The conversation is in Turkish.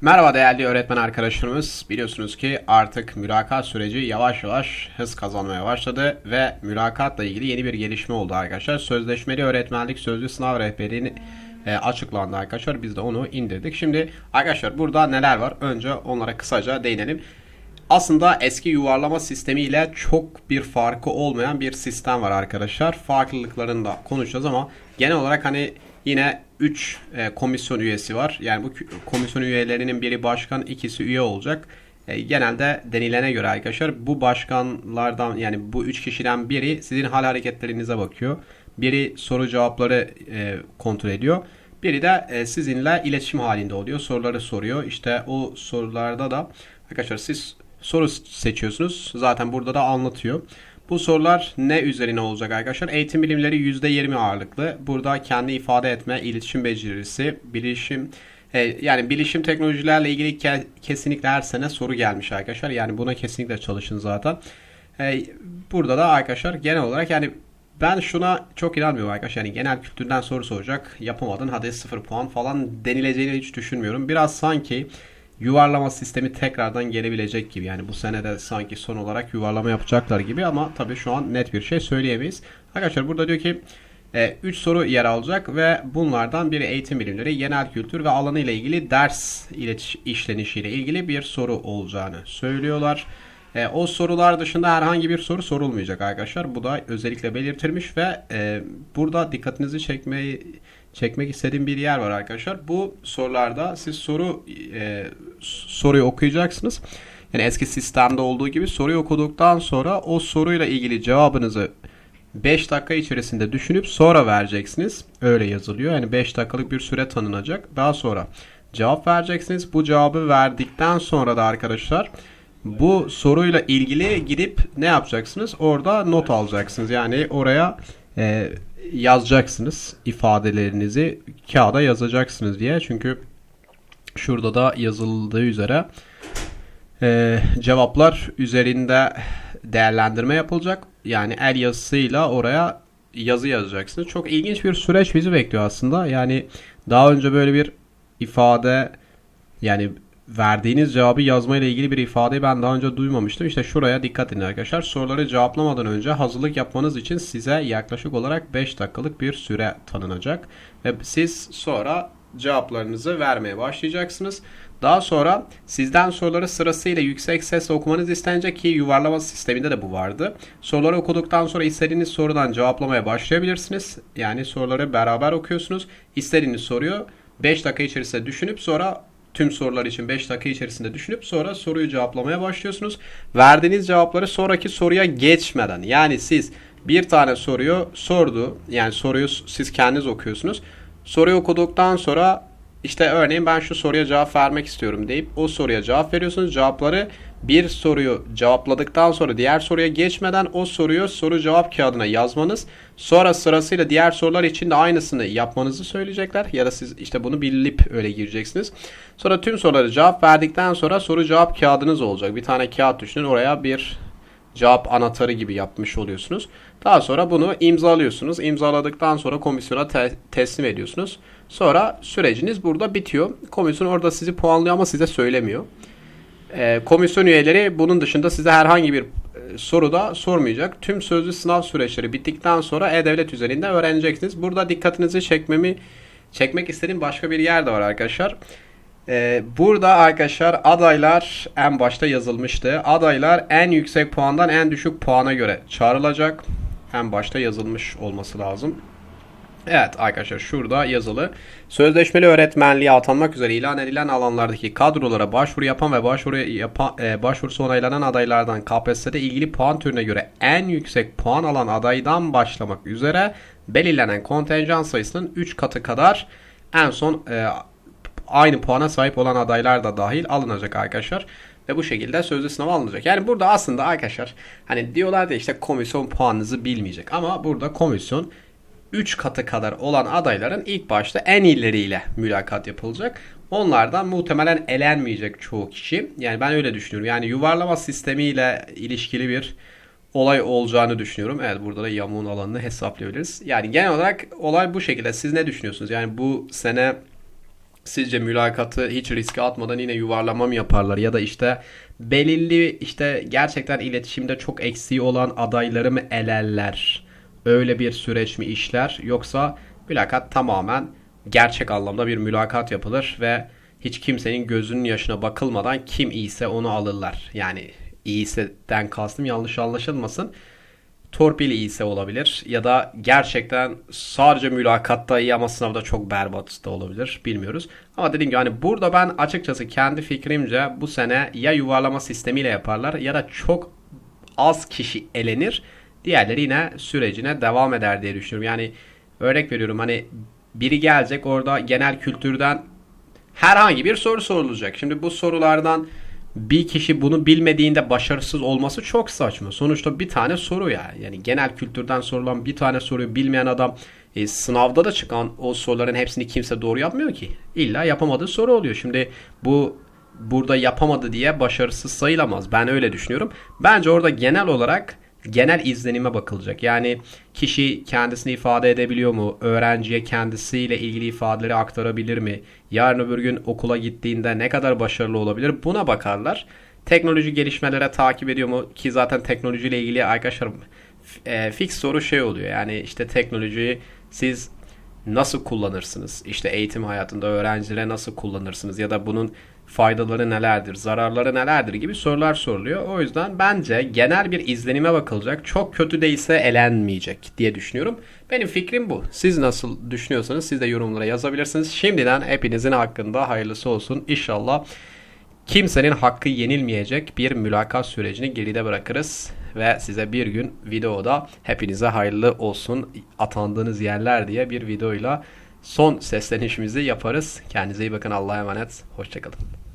Merhaba değerli öğretmen arkadaşlarımız. Biliyorsunuz ki artık mülakat süreci yavaş yavaş hız kazanmaya başladı ve mülakatla ilgili yeni bir gelişme oldu arkadaşlar. Sözleşmeli öğretmenlik sözlü sınav rehberinin e, açıklandı arkadaşlar. Biz de onu indirdik. Şimdi arkadaşlar burada neler var? Önce onlara kısaca değinelim. Aslında eski yuvarlama sistemiyle çok bir farkı olmayan bir sistem var arkadaşlar. Farklılıklarını da konuşacağız ama genel olarak hani yine 3 e, komisyon üyesi var. Yani bu komisyon üyelerinin biri başkan, ikisi üye olacak. E, genelde denilene göre arkadaşlar bu başkanlardan yani bu 3 kişiden biri sizin hal hareketlerinize bakıyor. Biri soru cevapları e, kontrol ediyor. Biri de e, sizinle iletişim halinde oluyor. Soruları soruyor. İşte o sorularda da arkadaşlar siz soru seçiyorsunuz. Zaten burada da anlatıyor. Bu sorular ne üzerine olacak arkadaşlar? Eğitim bilimleri %20 ağırlıklı. Burada kendi ifade etme, iletişim becerisi, bilişim e, yani bilişim teknolojilerle ilgili ke- kesinlikle her sene soru gelmiş arkadaşlar. Yani buna kesinlikle çalışın zaten. E, burada da arkadaşlar genel olarak yani ben şuna çok inanmıyorum arkadaşlar. Yani genel kültürden soru soracak. Yapamadın hadi 0 puan falan denileceğini hiç düşünmüyorum. Biraz sanki yuvarlama sistemi tekrardan gelebilecek gibi. Yani bu sene de sanki son olarak yuvarlama yapacaklar gibi ama tabii şu an net bir şey söyleyemeyiz. Arkadaşlar burada diyor ki 3 soru yer alacak ve bunlardan biri eğitim bilimleri, genel kültür ve alanı ile ilgili ders işlenişiyle ilgili bir soru olacağını söylüyorlar. E, o sorular dışında herhangi bir soru sorulmayacak arkadaşlar. Bu da özellikle belirtilmiş ve e, burada dikkatinizi çekmeyi çekmek istediğim bir yer var arkadaşlar. Bu sorularda siz soru e, soruyu okuyacaksınız. Yani eski sistemde olduğu gibi soruyu okuduktan sonra o soruyla ilgili cevabınızı 5 dakika içerisinde düşünüp sonra vereceksiniz. Öyle yazılıyor. Yani 5 dakikalık bir süre tanınacak. Daha sonra cevap vereceksiniz. Bu cevabı verdikten sonra da arkadaşlar bu soruyla ilgili gidip ne yapacaksınız? Orada not alacaksınız. Yani oraya e, yazacaksınız ifadelerinizi kağıda yazacaksınız diye. Çünkü şurada da yazıldığı üzere e, cevaplar üzerinde değerlendirme yapılacak. Yani el yazısıyla oraya yazı yazacaksınız. Çok ilginç bir süreç bizi bekliyor aslında. Yani daha önce böyle bir ifade yani verdiğiniz cevabı yazma ile ilgili bir ifadeyi ben daha önce duymamıştım. İşte şuraya dikkat edin arkadaşlar. Soruları cevaplamadan önce hazırlık yapmanız için size yaklaşık olarak 5 dakikalık bir süre tanınacak. Ve siz sonra cevaplarınızı vermeye başlayacaksınız. Daha sonra sizden soruları sırasıyla yüksek sesle okumanız istenecek ki yuvarlama sisteminde de bu vardı. Soruları okuduktan sonra istediğiniz sorudan cevaplamaya başlayabilirsiniz. Yani soruları beraber okuyorsunuz. İstediğiniz soruyu 5 dakika içerisinde düşünüp sonra tüm sorular için 5 dakika içerisinde düşünüp sonra soruyu cevaplamaya başlıyorsunuz. Verdiğiniz cevapları sonraki soruya geçmeden yani siz bir tane soruyu sordu yani soruyu siz kendiniz okuyorsunuz. Soruyu okuduktan sonra işte örneğin ben şu soruya cevap vermek istiyorum deyip o soruya cevap veriyorsunuz. Cevapları bir soruyu cevapladıktan sonra diğer soruya geçmeden o soruyu soru cevap kağıdına yazmanız. Sonra sırasıyla diğer sorular için de aynısını yapmanızı söyleyecekler. Ya da siz işte bunu bilip öyle gireceksiniz. Sonra tüm soruları cevap verdikten sonra soru cevap kağıdınız olacak. Bir tane kağıt düşünün oraya bir cevap anahtarı gibi yapmış oluyorsunuz. Daha sonra bunu imzalıyorsunuz. İmzaladıktan sonra komisyona te- teslim ediyorsunuz. Sonra süreciniz burada bitiyor. Komisyon orada sizi puanlıyor ama size söylemiyor. Ee, komisyon üyeleri bunun dışında size herhangi bir e, soru da sormayacak. Tüm sözlü sınav süreçleri bittikten sonra E-Devlet üzerinde öğreneceksiniz. Burada dikkatinizi çekmemi çekmek istediğim başka bir yer de var arkadaşlar. Ee, burada arkadaşlar adaylar en başta yazılmıştı. Adaylar en yüksek puandan en düşük puana göre çağrılacak. En başta yazılmış olması lazım. Evet arkadaşlar şurada yazılı. Sözleşmeli öğretmenliğe atanmak üzere ilan edilen alanlardaki kadrolara başvuru yapan ve başvuru yapan, e, başvurusu onaylanan adaylardan KPSS'de ilgili puan türüne göre en yüksek puan alan adaydan başlamak üzere belirlenen kontenjan sayısının 3 katı kadar en son e, aynı puana sahip olan adaylar da dahil alınacak arkadaşlar. Ve bu şekilde sözlü sınava alınacak. Yani burada aslında arkadaşlar hani diyorlar da işte komisyon puanınızı bilmeyecek. Ama burada komisyon 3 katı kadar olan adayların ilk başta en iyileriyle mülakat yapılacak. Onlardan muhtemelen elenmeyecek çoğu kişi. Yani ben öyle düşünüyorum. Yani yuvarlama sistemiyle ilişkili bir olay olacağını düşünüyorum. Evet burada da yamuğun alanını hesaplayabiliriz. Yani genel olarak olay bu şekilde. Siz ne düşünüyorsunuz? Yani bu sene Sizce mülakatı hiç riske atmadan yine yuvarlama mı yaparlar ya da işte belirli işte gerçekten iletişimde çok eksiği olan adayları mı elerler? Öyle bir süreç mi işler yoksa mülakat tamamen gerçek anlamda bir mülakat yapılır ve hiç kimsenin gözünün yaşına bakılmadan kim iyiyse onu alırlar. Yani iyiseden kastım yanlış anlaşılmasın torpil iyisi olabilir ya da gerçekten sadece mülakatta iyi ama sınavda çok berbat da olabilir bilmiyoruz. Ama dediğim gibi hani burada ben açıkçası kendi fikrimce bu sene ya yuvarlama sistemiyle yaparlar ya da çok az kişi elenir. Diğerleri yine sürecine devam eder diye düşünüyorum. Yani örnek veriyorum hani biri gelecek orada genel kültürden herhangi bir soru sorulacak. Şimdi bu sorulardan bir kişi bunu bilmediğinde başarısız olması çok saçma. Sonuçta bir tane soru ya. Yani genel kültürden sorulan bir tane soruyu bilmeyen adam e, sınavda da çıkan o soruların hepsini kimse doğru yapmıyor ki. İlla yapamadığı soru oluyor. Şimdi bu burada yapamadı diye başarısız sayılamaz. Ben öyle düşünüyorum. Bence orada genel olarak genel izlenime bakılacak. Yani kişi kendisini ifade edebiliyor mu? Öğrenciye kendisiyle ilgili ifadeleri aktarabilir mi? Yarın öbür gün okula gittiğinde ne kadar başarılı olabilir? Buna bakarlar. Teknoloji gelişmelere takip ediyor mu? Ki zaten teknolojiyle ilgili arkadaşlar e, fix soru şey oluyor. Yani işte teknolojiyi siz nasıl kullanırsınız? İşte eğitim hayatında öğrencilere nasıl kullanırsınız? Ya da bunun faydaları nelerdir, zararları nelerdir gibi sorular soruluyor. O yüzden bence genel bir izlenime bakılacak. Çok kötü değilse elenmeyecek diye düşünüyorum. Benim fikrim bu. Siz nasıl düşünüyorsanız siz de yorumlara yazabilirsiniz. Şimdiden hepinizin hakkında hayırlısı olsun. İnşallah kimsenin hakkı yenilmeyecek bir mülakat sürecini geride bırakırız. Ve size bir gün videoda hepinize hayırlı olsun atandığınız yerler diye bir videoyla son seslenişimizi yaparız. Kendinize iyi bakın Allah'a emanet. Hoşçakalın.